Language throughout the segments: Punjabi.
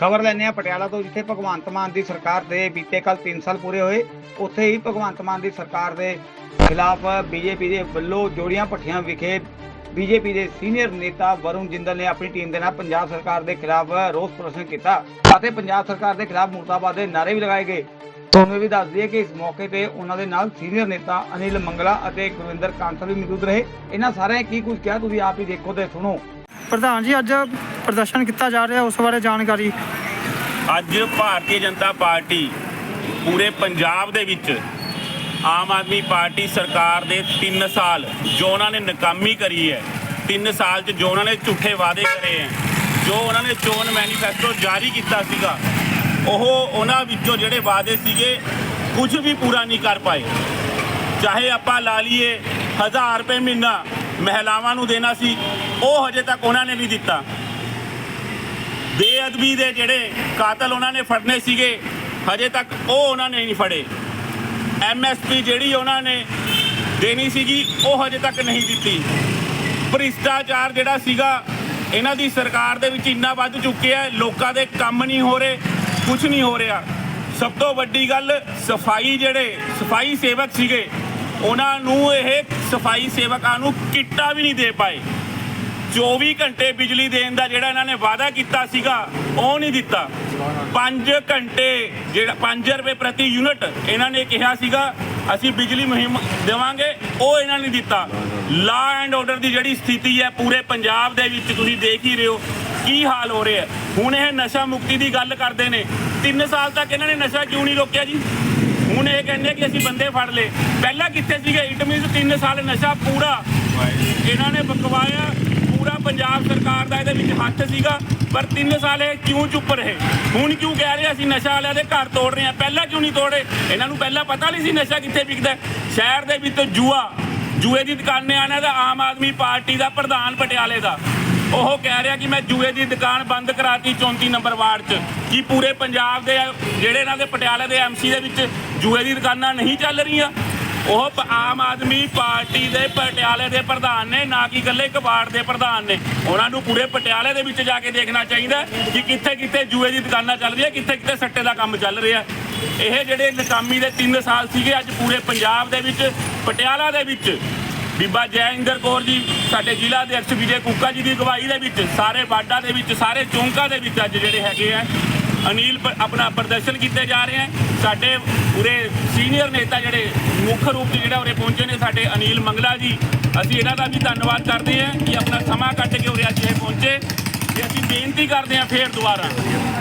ਖਬਰ ਲੈਣੇ ਆ ਪਟਿਆਲਾ ਤੋਂ, ਜਿੱਥੇ ਭਗਵੰਤ ਮਾਨ ਦੀ ਸਰਕਾਰ ਦੇ ਬੀਤੇ ਕੱਲ 3 ਸਾਲ ਪੂਰੇ ਹੋਏ, ਉੱਥੇ ਹੀ ਭਗਵੰਤ ਮਾਨ ਦੀ ਸਰਕਾਰ ਦੇ ਖਿਲਾਫ ਬੀਜੇਪੀ ਦੇ ਵੱਲੋਂ ਜੋੜੀਆਂ ਭੱਠੀਆਂ ਵਿਖੇ ਬੀਜੇਪੀ ਦੇ ਸੀਨੀਅਰ ਨੇਤਾ ਵਰੁਣ ਜਿੰਦਲ ਨੇ ਆਪਣੀ ਟੀਮ ਦੇ ਨਾਲ ਪੰਜਾਬ ਸਰਕਾਰ ਦੇ ਖਿਲਾਫ ਰੋਸ ਪ੍ਰਦਰਸ਼ਨ ਕੀਤਾ ਅਤੇ ਪੰਜਾਬ ਸਰਕਾਰ ਦੇ ਖਿਲਾਫ ਮੁਰਦਾਬਾਦ ਦੇ ਨਾਅਰੇ ਵੀ ਲਗਾਏ ਗਏ। ਤੁਹਾਨੂੰ ਇਹ ਵੀ ਦੱਸ ਦਈਏ ਕਿ ਇਸ ਮੌਕੇ ਤੇ ਉਹਨਾਂ ਦੇ ਨਾਲ ਸੀਨੀਅਰ ਨੇਤਾ ਅਨਿਲ ਮੰਗਲਾ ਅਤੇ ਗੁਰਵਿੰਦਰ ਕਾਂਸਲ ਵੀ ਮੌਜੂਦ ਰਹੇ। ਇਹਨਾਂ ਸਾਰਿਆਂ ਕੀ ਕੁਝ ਕਿਹਾ, ਤੁਸੀਂ ਆਪ ਹੀ ਦੇਖੋ ਤੇ ਸੁਣੋ। ਪ੍ਰਧਾਨ ਜੀ, ਅੱਜ ਪ੍ਰਦਰਸ਼ਨ ਕੀਤਾ ਜਾ ਰਿਹਾ, ਉਸ ਬਾਰੇ ਜਾਣਕਾਰੀ। ਅੱਜ ਭਾਰਤੀ ਜਨਤਾ ਪਾਰਟੀ ਪੂਰੇ ਪੰਜਾਬ ਦੇ ਵਿੱਚ ਆਮ ਆਦਮੀ ਪਾਰਟੀ ਸਰਕਾਰ ਦੇ 3 ਸਾਲ ਜੋ ਉਹਨਾਂ ਨੇ ਨਾਕਾਮੀ ਕਰੀ ਹੈ 3 ਸਾਲ 'ਚ ਜੋ ਉਹਨਾਂ ਨੇ ਝੂਠੇ ਵਾਅਦੇ ਕਰੇ ਹੈ, ਜੋ ਉਹਨਾਂ ਨੇ ਚੋਣ ਮੈਨੀਫੈਸਟੋ ਜਾਰੀ ਕੀਤਾ ਸੀਗਾ, ਉਹ ਉਹਨਾਂ ਵਿੱਚੋਂ ਜਿਹੜੇ ਵਾਅਦੇ ਸੀਗੇ, ਕੁਝ ਵੀ ਪੂਰਾ ਨਹੀਂ ਕਰ ਪਾਏ। ਚਾਹੇ ਆਪਾਂ ਲਾ ਲਈਏ 1000 ਰੁਪਏ ਮਹੀਨਾ ਮਹਿਲਾਵਾਂ ਨੂੰ ਦੇਣਾ ਸੀ, ਉਹ ਹਜੇ ਤੱਕ ਉਹਨਾਂ ਨੇ ਨਹੀਂ ਦਿੱਤਾ। ਬੇਅਦਬੀ ਦੇ ਜਿਹੜੇ ਕਾਤਲ ਉਹਨਾਂ ਨੇ ਫੜਨੇ ਸੀਗੇ, ਹਜੇ ਤੱਕ ਉਹ ਉਹਨਾਂ ਨੇ ਨਹੀਂ ਫੜੇ। ਐਮਐਸਪੀ ਜਿਹੜੀ ਉਹਨਾਂ ਨੇ ਦੇਣੀ ਸੀਗੀ, ਉਹ ਹਜੇ ਤੱਕ ਨਹੀਂ ਦਿੱਤੀ। ਭ੍ਰਿਸ਼ਟਾਚਾਰ ਜਿਹੜਾ ਸੀਗਾ, ਇਹਨਾਂ ਦੀ ਸਰਕਾਰ ਦੇ ਵਿੱਚ ਇੰਨਾ ਵੱਧ ਚੁੱਕਿਆ ਹੈ, ਲੋਕਾਂ ਦੇ ਕੰਮ ਨਹੀਂ ਹੋ ਰਹੇ ਕੁਝ ਨਹੀਂ ਹੋ ਰਿਹਾ। ਸਭ ਤੋਂ ਵੱਡੀ ਗੱਲ, ਸਫ਼ਾਈ ਜਿਹੜੇ, ਸਫ਼ਾਈ ਸੇਵਕ ਸੀਗੇ, ਉਹਨਾਂ ਨੂੰ ਇਹ ਸਫ਼ਾਈ ਸੇਵਕਾਂ ਨੂੰ ਕਿੱਟਾ ਵੀ ਨਹੀਂ ਦੇ ਪਾਏ। 24 ਘੰਟੇ ਬਿਜਲੀ ਦੇਣ ਦਾ ਜਿਹੜਾ ਇਹਨਾਂ ਨੇ ਵਾਅਦਾ ਕੀਤਾ ਸੀਗਾ ਉਹ ਨਹੀਂ ਦਿੱਤਾ। 5 ਘੰਟੇ ਜਿਹੜਾ 5 ਰੁਪਏ ਪ੍ਰਤੀ ਯੂਨਿਟ ਇਹਨਾਂ ਨੇ ਕਿਹਾ ਸੀਗਾ ਅਸੀਂ ਬਿਜਲੀ ਮੁਹਿੰਮ ਦੇਵਾਂਗੇ ਉਹ ਇਹਨਾਂ ਨੇ ਦਿੱਤਾ। ਲਾ ਐਂਡ ਆਰਡਰ ਦੀ ਜਿਹੜੀ ਸਥਿਤੀ ਹੈ ਪੂਰੇ ਪੰਜਾਬ ਦੇ ਵਿੱਚ ਤੁਸੀਂ ਦੇਖ ਹੀ ਰਹੇ ਹੋ ਕੀ ਹਾਲ ਹੋ ਰਿਹਾ। ਹੁਣ ਇਹ ਨਸ਼ਾ ਮੁਕਤੀ ਦੀ ਗੱਲ ਕਰਦੇ ਨੇ। 3 ਸਾਲ ਤੱਕ ਇਹਨਾਂ ਨੇ ਨਸ਼ਾ ਕਿਉਂ ਨਹੀਂ ਰੋਕਿਆ ਜੀ? ਹੁਣ ਇਹ ਕਹਿੰਦੇ ਕਿ ਅਸੀਂ ਬੰਦੇ ਫੜ ਲਏ। ਪਹਿਲਾਂ ਕਿੱਥੇ ਸੀਗੇ? ਇਟ ਮੀਨਸ 3 ਸਾਲ ਨਸ਼ਾ ਪੂਰਾ ਇਹਨਾਂ ਨੇ ਬਕਵਾਇਆ। ਪੂਰਾ ਪੰਜਾਬ ਸਰਕਾਰ ਦਾ ਇਹਦੇ ਵਿੱਚ ਹੱਥ ਸੀਗਾ, ਪਰ 3 ਸਾਲ ਇਹ ਕਿਉਂ ਚੁੱਪ ਰਹੇ? ਹੁਣ ਕਿਉਂ ਕਹਿ ਰਹੇ ਅਸੀਂ ਨਸ਼ਾ ਵਾਲਿਆਂ ਦੇ ਘਰ ਤੋੜ ਰਹੇ ਆ, ਪਹਿਲਾਂ ਕਿਉਂ ਨਹੀਂ ਤੋੜੇ? ਇਹਨਾਂ ਨੂੰ ਪਹਿਲਾਂ ਪਤਾ ਨਹੀਂ ਸੀ ਨਸ਼ਾ ਕਿੱਥੇ ਵਿਕਦਾ ਸ਼ਹਿਰ ਦੇ ਵਿੱਚ ਜੂਆ, ਜੂਏ ਦੀ ਦੁਕਾਨੇ ਆਣਾ ਦਾ, ਆਮ ਆਦਮੀ ਪਾਰਟੀ ਦਾ, ਪ੍ਰਧਾਨ ਪਟਿਆਲੇ ਦਾ। ਉਹ ਕਹਿ ਰਿਹਾ ਕਿ ਮੈਂ ਜੂਏ ਦੀ ਦੁਕਾਨ ਬੰਦ ਕਰਾਤੀ 34 ਨੰਬਰ ਵਾਰਡ 'ਚ। ਕੀ ਪੂਰੇ ਪੰਜਾਬ ਦੇ ਜਿਹੜੇ ਇਹਨਾਂ ਦੇ ਪਟਿਆਲੇ ਦੇ ਐਮਸੀ ਦੇ ਵਿੱਚ ਜੂਏ ਦੀ ਦੁਕਾਨਾਂ ਨਹੀਂ ਚੱਲ ਰਹੀਆਂ? ਉਹ ਆਮ ਆਦਮੀ ਪਾਰਟੀ ਦੇ ਪਟਿਆਲੇ ਦੇ ਪ੍ਰਧਾਨ ਨੇ, ਨਾ ਕਿ ਇਕੱਲੇ ਕਬਾੜ ਦੇ ਪ੍ਰਧਾਨ ਨੇ। ਉਹਨਾਂ ਨੂੰ ਪੂਰੇ ਪਟਿਆਲੇ ਦੇ ਵਿੱਚ ਜਾ ਕੇ ਦੇਖਣਾ ਚਾਹੀਦਾ ਕਿ ਕਿੱਥੇ ਕਿੱਥੇ ਜੂਏ ਦੀ ਦੁਕਾਨਾਂ ਚੱਲ ਰਹੀਆਂ ਕਿੱਥੇ ਕਿੱਥੇ ਸੱਟੇ ਦਾ ਕੰਮ ਚੱਲ ਰਿਹਾ। ਇਹ ਜਿਹੜੇ ਨਕਾਮੀ ਦੇ 3 ਸਾਲ ਸੀਗੇ, ਅੱਜ ਪੂਰੇ ਪੰਜਾਬ ਦੇ ਵਿੱਚ, ਪਟਿਆਲਾ ਦੇ ਵਿੱਚ। ਬੀਬਾ ਜੈਇੰਦਰ ਕੌਰ ਜੀ, ਸਾਡੇ ਜ਼ਿਲ੍ਹਾ ਅਧਿਕਸ਼ ਵਿਜੇ ਕੁੱਕਾ ਜੀ ਦੀ ਅਗਵਾਈ ਦੇ ਵਿੱਚ, ਸਾਰੇ ਬਾਡਾ ਦੇ ਵਿੱਚ, ਸਾਰੇ ਚੌਂਕਾਂ ਦੇ ਵਿੱਚ ਅੱਜ ਜਿਹੜੇ ਹੈਗੇ ਆ। ਅਨੀਲ ਆਪਣਾ ਪ੍ਰਦਰਸ਼ਨ ਕੀਤੇ ਜਾ ਰਹੇ ਆ ਸਾਡੇ ਪੂਰੇ ਸੀਨੀਅਰ ਨੇਤਾ ਜਿਹੜੇ ਮੁੱਖ ਰੂਪ 'ਚ ਜਿਹੜਾ ਉਰੇ ਪਹੁੰਚੇ ਨੇ ਸਾਡੇ ਅਨੀਲ ਮੰਗਲਾ ਜੀ, ਅਸੀਂ ਇਹਨਾਂ ਦਾ ਵੀ ਧੰਨਵਾਦ ਕਰਦੇ ਹਾਂ ਕਿ ਆਪਣਾ ਸਮਾਂ ਕੱਢ ਕੇ ਉਰੇ ਅੱਜ ਇਹ ਪਹੁੰਚੇ। ਤੇ ਅਸੀਂ ਬੇਨਤੀ ਕਰਦੇ ਹਾਂ ਫੇਰ ਦੁਬਾਰਾ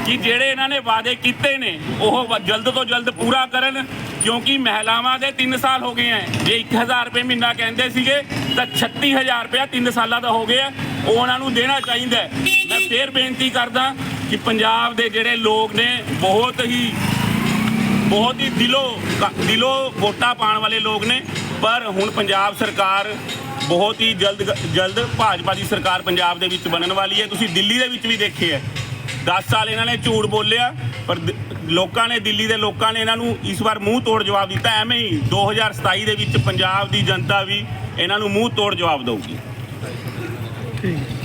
ਕਿ ਜਿਹੜੇ ਇਹਨਾਂ ਨੇ ਵਾਅਦੇ ਕੀਤੇ ਨੇ, ਉਹ ਜਲਦ ਤੋਂ ਜਲਦ ਪੂਰਾ ਕਰਨ, ਕਿਉਂਕਿ ਮਹਿਲਾਵਾਂ ਦੇ 3 ਸਾਲ ਹੋ ਗਏ ਆ ਜੇ 1000 ਰੁਪਏ ਮਹੀਨਾ ਕਹਿੰਦੇ ਸੀਗੇ, ਤਾਂ 36000 ਰੁਪਏ 3 ਸਾਲਾਂ ਦਾ ਹੋ ਗਿਆ। ਉਹ ਉਹਨਾਂ ਨੂੰ ਦੇਣਾ ਚਾਹੀਦਾ ਮੈਂ ਫੇਰ ਬੇਨਤੀ ਕਰਦਾ ਕਿ ਪੰਜਾਬ ਦੇ ਜਿਹੜੇ ਲੋਕ ਨੇ ਬਹੁਤ ਹੀ ਬਹੁਤ ਹੀ ਦਿਲੋਂ ਦਿਲੋਂ ਵੋਟਾਂ ਪਾਉਣ ਵਾਲੇ ਲੋਕ ਨੇ। ਪਰ ਹੁਣ ਪੰਜਾਬ ਸਰਕਾਰ ਬਹੁਤ ਹੀ ਜਲਦ ਜਲਦ ਭਾਜਪਾ ਦੀ ਸਰਕਾਰ ਪੰਜਾਬ ਦੇ ਵਿੱਚ ਬਣਨ ਵਾਲੀ ਹੈ। ਤੁਸੀਂ ਦਿੱਲੀ ਦੇ ਵਿੱਚ ਵੀ ਦੇਖੇ ਹੈ। 10 ਸਾਲ ਇਹਨਾਂ ਨੇ ਝੂਠ ਬੋਲਿਆ, ਪਰ ਲੋਕਾਂ ਨੇ, ਦਿੱਲੀ ਦੇ ਲੋਕਾਂ ਨੇ ਇਹਨਾਂ ਨੂੰ ਇਸ ਵਾਰ ਮੂੰਹ ਤੋੜ ਜਵਾਬ ਦਿੱਤਾ। ਐਵੇਂ ਹੀ 2027 ਦੇ ਵਿੱਚ ਪੰਜਾਬ ਦੀ ਜਨਤਾ ਵੀ ਇਹਨਾਂ ਨੂੰ ਮੂੰਹ ਤੋੜ ਜਵਾਬ ਦੇਊਗੀ। ਠੀਕ।